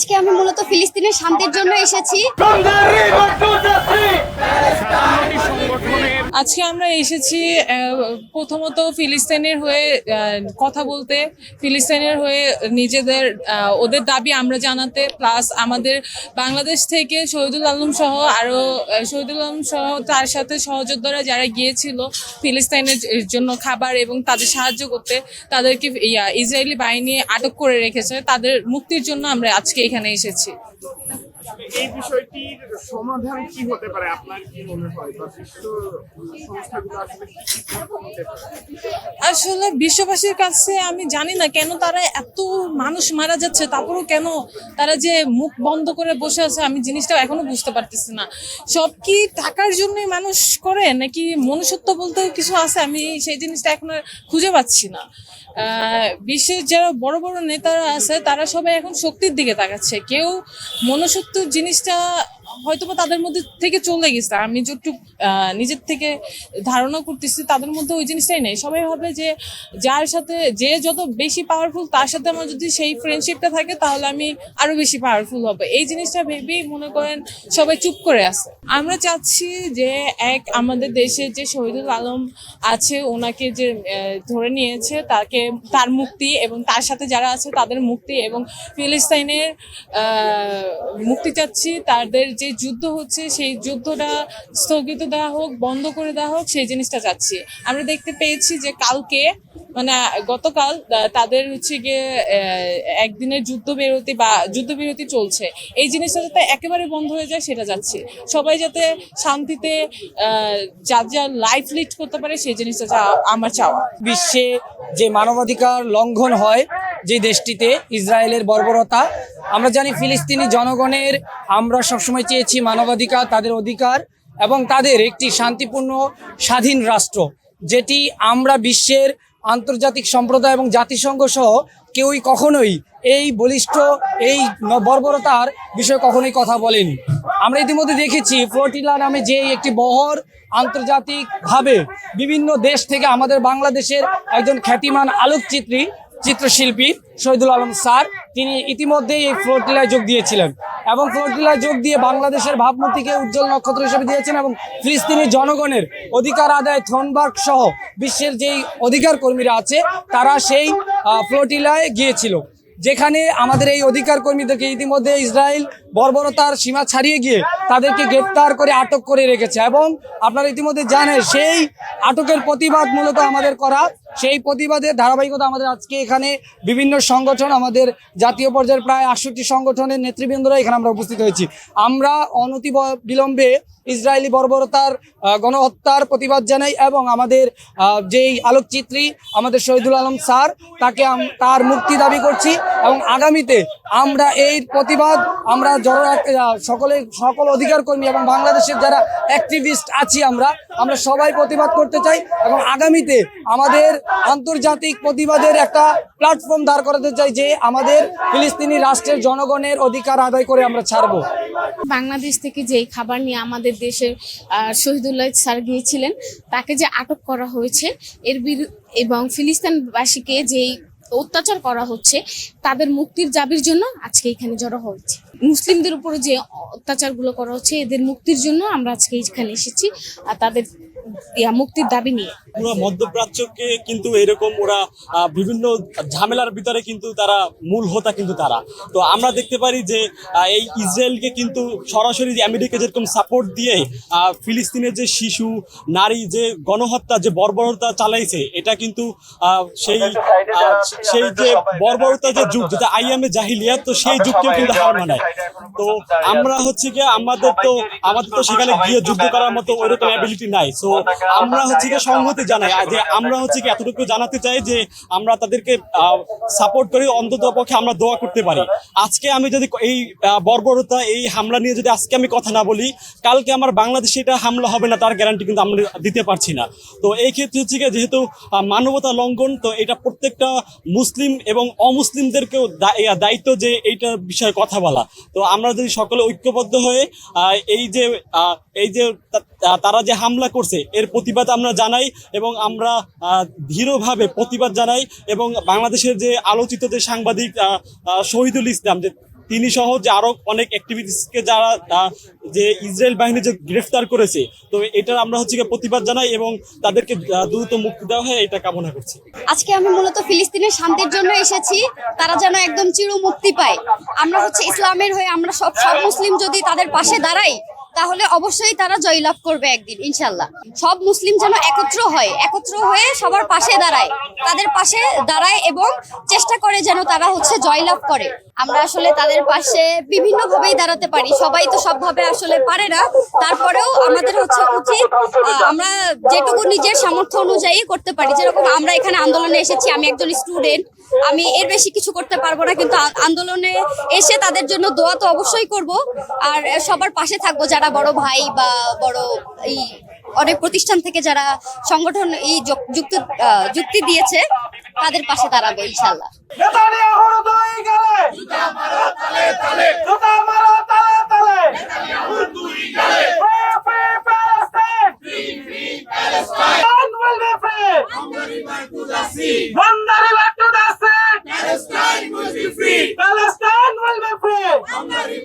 আজকে আমি মূলত ফিলিস্তিনের শান্তির জন্য এসেছি। আজকে আমরা এসেছি প্রথমত ফিলিস্তিনের হয়ে কথা বলতে ফিলিস্তিনের হয়ে নিজেদের ওদের দাবি আমরা জানাতে প্লাস আমাদের বাংলাদেশ থেকে শহীদুল আলম সহ আরও আহ, শহীদুল আলম সহ তার সাথে সহযোদ্ধারা যারা গিয়েছিল ফিলিস্তিনের জন্য খাবার এবং তাদের সাহায্য করতে তাদেরকে ইয়া ইসরায়েলি বাহিনী আটক করে রেখেছে। তাদের মুক্তির জন্য আমরা আজকে এখানে এসেছি। এই বিষয়টির সমাধান কি হতে পারে? আপনার কি মনে হয়? বা বিশ্ব সংস্থাগুলো আসলে আসলে বিশ্ববাসীর কাছে আমি জানি না কেন তারা এত মানুষ মারা যাচ্ছে, তারপরেও কেন তারা যে মুখ বন্ধ করে বসে আছে আমি জিনিসটা এখনও বুঝতে পারতেছি না। সব কি টাকার জন্যই মানুষ করে, নাকি মনুষ্যত্ব বলতে কিছু আছে? আমি সেই জিনিসটা এখন খুঁজে পাচ্ছি না। বিশ্বের যারা বড় বড় নেতারা আছে, তারা সবাই এখন শক্তির দিকে তাকাচ্ছে। কেউ মনুষ্যত্ব জিনিসটা হয়তো বা তাদের মধ্যে থেকে চলে গেছে। আমি যতটুকু আহ, নিজের থেকে ধারণা করতেছি তাদের মধ্যে ওই জিনিসটাই নেই। সবাই ভাবে যে যার সাথে যে যত বেশি পাওয়ারফুল তার সাথে আমার যদি সেই ফ্রেন্ডশিপটা থাকে তাহলে আমি আরও বেশি পাওয়ারফুল হবে। এই জিনিসটা ভেবেই মনে করেন সবাই চুপ করে আছে। আমরা চাচ্ছি যে এক আমাদের দেশে যে শহীদুল আলম আছে ওনাকে যে ধরে নিয়েছে তাকে তার মুক্তি এবং তার সাথে যারা আছে তাদের মুক্তি এবং ফিলিস্তাইনের মুক্তি চাচ্ছি তাদের যে যুদ্ধ হচ্ছে, সেই যুদ্ধটা স্থগিত দেওয়া হোক, বন্ধ করে দেওয়া হোক, সেই জিনিসটা যাচ্ছে। আমরা দেখতে পেয়েছি যে কালকে মানে গতকাল তাদের হচ্ছে গিয়ে একদিনের যুদ্ধ বিরতি বা যুদ্ধবিরতি চলছে। এই জিনিসটা যাতে একেবারে বন্ধ হয়ে যায়, সেটা যাচ্ছে। সবাই যাতে শান্তিতে যার যার লাইফ লিড করতে পারে, সেই জিনিসটা আমার চাওয়া। বিশ্বে যে মানবাধিকার লঙ্ঘন হয়, যে দেশটিতে, ইসরায়েলের বর্বরতা, আমরা জানি ফিলিস্তিনি জনগণের, আমরা সবসময় চেয়েছি মানবাধিকার, তাদের অধিকার এবং তাদের একটি শান্তিপূর্ণ, স্বাধীন রাষ্ট্র, যেটি আমরা বিশ্বের আন্তর্জাতিক সম্প্রদায় এবং জাতিসংঘ সহ কেউই কখনোই এই বলিষ্ঠ, এই বর্বরতার বিষয়ে কখনোই কথা বলেনি। আমরা ইতিমধ্যে দেখেছি ফ্লোটিলা নামে যে একটি বহর আন্তর্জাতিকভাবে বিভিন্ন দেশ থেকে আমাদের বাংলাদেশের একজন খ্যাতিমান আলোকচিত্রী, চিত্রশিল্পী শহীদুল আলম স্যার তিনি ইতিমধ্যেই এই ফ্লোটিলায় যোগ দিয়েছিলেন। এবং ফ্লোরটিলায় যোগ দিয়ে বাংলাদেশের ভাবমূর্তিকে উজ্জ্বল নক্ষত্র হিসেবে দিয়েছেন এবং ফিলিস্তিনি জনগণের অধিকার আদায় থনবার্গ সহ বিশ্বের যেই অধিকার কর্মীরা আছে, তারা সেই ফ্লোটিলায় গিয়েছিল। যেখানে আমাদের এই অধিকার কর্মীদেরকে ইতিমধ্যে ইসরায়েল বর্বরতার সীমা ছাড়িয়ে গিয়ে তাদেরকে গ্রেপ্তার করে আটক করে রেখেছে এবং আপনারা ইতিমধ্যে জানেন, সেই আটকের প্রতিবাদ মূলত আমাদের করা। সেই প্রতিবাদের ধারাবাহিকতা আমাদের আজকে এখানে বিভিন্ন সংগঠন, আমাদের জাতীয় পর্যায়ের প্রায় আটষট্টি সংগঠনের নেতৃবৃন্দরা এখানে আমরা উপস্থিত হয়েছি। আমরা অনতি বিলম্বে ইসরায়েলি বর্বরতার গণহত্যার প্রতিবাদ জানাই এবং আমাদের যেই আলোকচিত্রী, আমাদের শহীদুল আলম স্যার, তাকে তার মুক্তি দাবি করছি এবং আগামীতে আমরা এই প্রতিবাদ, আমরা রাখতে সকলে, সকল অধিকার কর্মী এবং বাংলাদেশের যারা অ্যাক্টিভিস্ট আছি আমরা আমরা সবাই প্রতিবাদ করতে চাই এবং আগামীতে আমাদের আন্তর্জাতিক প্রতিবাদের একটা প্ল্যাটফর্ম দাঁড় করাতে চাই যে আমাদের ফিলিস্তিনি রাষ্ট্রের জনগণের অধিকার আদায় করে আমরা ছাড়বো। বাংলাদেশ থেকে যেই খাবার নিয়ে আমাদের দেশের শহীদুল্লাহ স্যার গিয়েছিলেন, তাকে যে আটক করা হয়েছে, এর বিরু- এবং ফিলিস্তিনবাসীকে যেই অত্যাচার করা হচ্ছে, তাদের মুক্তির দাবির জন্য আজকে এখানে জড়ো হয়েছে। মুসলিমদের উপরে যে অত্যাচারগুলো করা হচ্ছে, এদের মুক্তির জন্য আমরা আজকে এখানে এসেছি আর তাদের মুক্তির দাবি নিয়ে। পুরো মধ্যপ্রাচ্যকে কিন্তু এরকম ওরা বিভিন্ন ঝামেলার ভিতরে কিন্তু তারা মূল হোতা কিন্তু তারা। তো আমরা দেখতে পারি যে এই ইসরায়েলকে কিন্তু সরাসরি আমেরিকা যেরকম সাপোর্ট দিয়ে ফিলিস্তিনের যে শিশু, নারী যে গণহত্যা, যে বর্বরতা চালাইছে, এটা কিন্তু সেই সেই যে বর্বরতা যে যুগ যেটা আইএমএ জাহিলিয়া তো সেই যুগকেও কিন্তু হার মানায়। তো আমরা হচ্ছে গিয়ে আমাদের তো আমাদের তো সেখানে গিয়ে যুদ্ধ করার মতো ওইরকম অ্যাবিলিটি নাই। সো আমরা হচ্ছে গিয়ে সংহতি জানাই। যে আমরা হচ্ছে কি এতটুকু জানাতে চাই যে আমরা তাদেরকে সাপোর্ট করি অন্তত পক্ষে আমরা দোয়া করতে পারি। আজকে আমি যদি এই বর্বরতা এই হামলা নিয়ে যদি আজকে আমি কথা না বলি কালকে আমার বাংলাদেশে এটা হামলা হবে না তার গ্যারান্টি কিন্তু আমরা দিতে পারছি না। তো এই ক্ষেত্রে হচ্ছে গিয়ে যেহেতু মানবতা লঙ্ঘন তো এটা প্রত্যেকটা মুসলিম এবং অমুসলিমদেরকেও দায়িত্ব যে এইটার বিষয়ে কথা বলা। তো আমরা যদি সকলে ঐক্যবদ্ধ হয়ে এই যে এই যে তারা যে হামলা করছে, এর প্রতিবাদ আমরা জানাই এবং আমরা ধীরভাবে প্রতিবাদ জানাই এবং বাংলাদেশের যে আলোচিত যে সাংবাদিক শহীদুল ইসলাম যে তিনি সহ যে আরও অনেক অ্যাক্টিভিটিসকে যারা যে ইসরায়েল বাহিনী যে গ্রেফতার করেছে, তো এটার আমরা হচ্ছে প্রতিবাদ জানাই এবং তাদেরকে দ্রুত মুক্তি দেওয়া হয় এটা কামনা করছি। আজকে আমি মূলত ফিলিস্তিনের শান্তির জন্য এসেছি, তারা যেন একদম চির মুক্তি পায়। আমরা হচ্ছে ইসলামের হয়ে আমরা সব সব মুসলিম যদি তাদের পাশে দাঁড়াই তাহলে অবশ্যই তারা জয়লাভ করবে একদিন ইনশাল্লাহ সব মুসলিম যেন একত্র হয়, একত্র হয়ে সবার পাশে দাঁড়ায়, তাদের পাশে দাঁড়ায় এবং চেষ্টা করে যেন তারা হচ্ছে জয়লাভ করে। আমরা আসলে তাদের পাশে বিভিন্ন ভাবেই দাঁড়াতে পারি, সবাই তো সবভাবে আসলে পারে না। তারপরেও আমাদের হচ্ছে উচিত আমরা যেটুকু নিজের সামর্থ্য অনুযায়ী করতে পারি। যেরকম আমরা এখানে আন্দোলনে এসেছি, আমি একজন স্টুডেন্ট আমি এর বেশি কিছু করতে পারব না, কিন্তু আন্দোলনে এসে তাদের জন্য দোয়া তো অবশ্যই করব। আর সবার পাশে থাকব যারা বড় ভাই বা বড় এই অনেক প্রতিষ্ঠান থেকে যারা সংগঠন এই যুক- যুক্তি যুক্তি দিয়েছে, তাদের পাশে দাঁড়াবো, ইনশাল্লাহ। I'm ready.